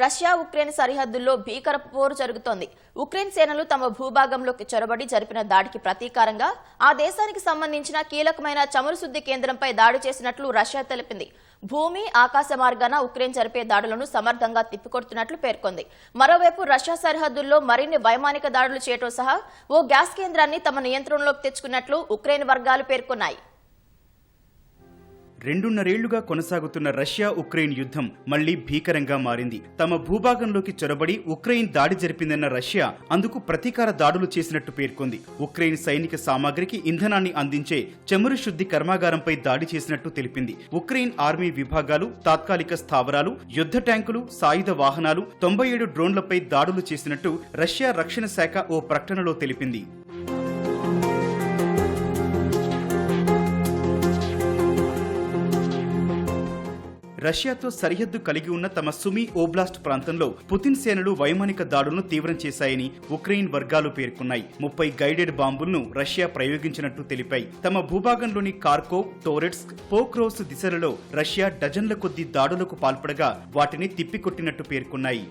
Russia Ukraine సరిహద్దుల్లో భీకర పోరు జరుగుతోంది. ఉక్రెయిన్ సేనలు తమ భూభాగంలోకి చొరబడి జరిపిన దాడికి ప్రతీకారంగా ఆ దేశానికి సంబంధించిన కీలకమైన చమురు శుద్ధి కేంద్రంపై దాడి చేసినట్లు రష్యా తెలిపింది. భూమి ఆకాశ మార్గాన ఉక్రెయిన్ జరిపే దాడులను సమర్థంగా తిప్పికొడుతున్నట్లు పేర్కొంది. మరోవైపు రష్యా సరిహద్దుల్లో మరిన్ని వైమానిక దాడులు చేయటం సహా ఓ గ్యాస్ కేంద్రాన్ని తమ నియంత్రణలోకి తెచ్చుకున్నట్లు ఉక్రెయిన్ వర్గాలు పేర్కొన్నాయి. రెండున్నరేళ్ళుగా కొనసాగుతున్న రష్యా ఉక్రెయిన్ యుద్ధం మళ్ళీ భీకరంగా మారింది. తమ భూభాగంలోకి చొరబడి ఉక్రెయిన్ దాడి జరిపిందన్న రష్యా అందుకు ప్రతీకార దాడులు చేసినట్టు పేర్కొంది. ఉక్రెయిన్ సైనిక సామాగ్రికి ఇంధనాన్ని అందించే చమురు శుద్ధి కర్మాగారంపై దాడి చేసినట్టు తెలిపింది. ఉక్రెయిన్ ఆర్మీ విభాగాలు తాత్కాలిక స్థావరాలు యుద్ధ ట్యాంకులు సాయుధ వాహనాలు తొంభై ఏడు డ్రోన్లపై దాడులు చేసినట్టు రష్యా రక్షణ శాఖ ఓ ప్రకటనలో తెలిపింది. రష్యాతో సరిహద్దు కలిగి ఉన్న తమ సుమి ఓబ్లాస్ట్ ప్రాంతంలో పుతిన్ సేనలు వైమానిక దాడులను తీవ్రం చేశాయని ఉక్రెయిన్ వర్గాలు పేర్కొన్నాయి. ముప్పై గైడెడ్ బాంబులను రష్యా ప్రయోగించినట్టు తెలిపాయి. తమ భూభాగంలోని కార్కో టోరెట్స్క్ పోక్రోస్ దిశలలో రష్యా డజన్ల కొద్దీ దాడులకు పాల్పడగా వాటిని తిప్పికొట్టినట్టు పేర్కొన్నాయి.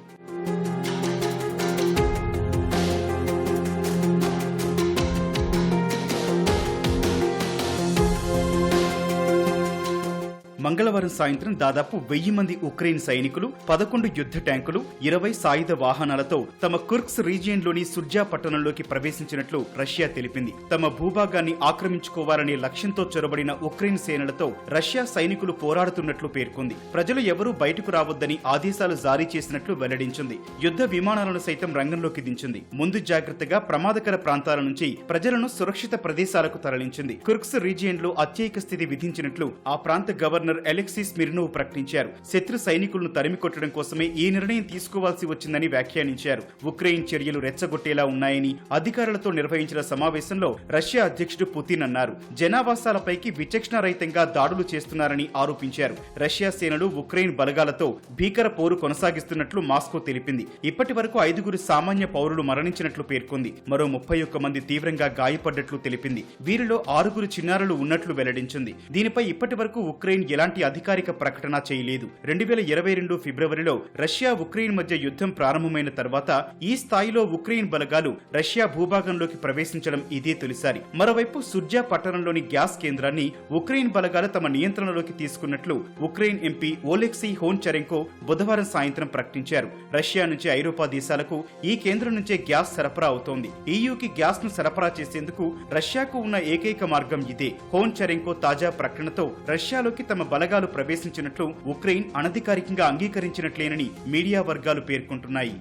మంగళవారం సాయంత్రం దాదాపు వెయ్యి మంది ఉక్రెయిన్ సైనికులు పదకొండు యుద్ధ ట్యాంకులు ఇరవై సాయుధ వాహనాలతో తమ కుర్క్స్ రీజియన్లోని సుర్జా పట్టణంలోకి ప్రవేశించినట్లు రష్యా తెలిపింది. తమ భూభాగాన్ని ఆక్రమించుకోవాలనే లక్ష్యంతో చొరబడిన ఉక్రెయిన్ సేనలతో రష్యా సైనికులు పోరాడుతున్నట్లు పేర్కొంది. ప్రజలు ఎవరూ బయటకు రావద్దని ఆదేశాలు జారీ చేసినట్లు వెల్లడించింది. యుద్ధ విమానాలను సైతం రంగంలోకి దించింది. ముందు జాగ్రత్తగా ప్రమాదకర ప్రాంతాల నుంచి ప్రజలను సురక్షిత ప్రదేశాలకు తరలించింది. కుర్క్స్ రీజియన్లో అత్యయిక స్థితి విధించినట్లు ఆ ప్రాంత గవర్నర్ అలెక్సిస్ మిర్నోవ్ ప్రకటించారు. శత్రు సైనికులను తరిమి కొట్టడం కోసమే ఈ నిర్ణయం తీసుకోవాల్సి వచ్చిందని వ్యాఖ్యానించారు. ఉక్రెయిన్ చర్యలు రెచ్చగొట్టేలా ఉన్నాయని అధికారులతో నిర్వహించిన సమావేశంలో రష్యా అధ్యక్షుడు పుతిన్ అన్నారు. జనావాసాలపైకి విచక్షణ రహితంగా దాడులు చేస్తున్నారని ఆరోపించారు. రష్యా సేనలు ఉక్రెయిన్ బలగాలతో భీకర పోరు కొనసాగిస్తున్నట్లు మాస్కో తెలిపింది. ఇప్పటి వరకు ఐదుగురు సామాన్య పౌరులు మరణించినట్లు పేర్కొంది. మరో ముప్పై ఒక్క మంది తీవ్రంగా గాయపడ్డట్లు తెలిపింది. వీరిలో ఆరుగురు చిన్నారులు ఉన్నట్లు వెల్లడించింది. దీనిపై ఇప్పటి వరకు ఉక్రెయిన్ ఎలాంటి అధికారిక ప్రకటన చేయలేదు. రెండు వేల ఇరవై రెండు ఫిబ్రవరిలో రష్యా ఉక్రెయిన్ మధ్య యుద్ధం ప్రారంభమైన తర్వాత ఈ స్థాయిలో ఉక్రెయిన్ బలగాలు రష్యా భూభాగంలోకి ప్రవేశించడం ఇదే తొలిసారి. మరోవైపు సుర్జా పట్టణంలోని గ్యాస్ కేంద్రాన్ని ఉక్రెయిన్ బలగాలు తమ నియంత్రణలోకి తీసుకున్నట్లు ఉక్రెయిన్ ఎంపీ ఓలెక్సీ హోన్చరెంకో బుధవారం సాయంత్రం ప్రకటించారు. రష్యా నుంచి ఐరోపా దేశాలకు ఈ కేంద్రం నుంచే గ్యాస్ సరఫరా అవుతోంది. ఈయూకి గ్యాస్ను సరఫరా చేసేందుకు రష్యాకు ఉన్న ఏకైక మార్గం ఇదే. హోన్చరెంకో తాజా ప్రకటనతో రష్యాలోకి తమ బలగాలు ప్రవేశించినట్లు ఉక్రెయిన్ అనధికారికంగా అంగీకరించినట్లేనని మీడియా వర్గాలు పేర్కొంటున్నాయి.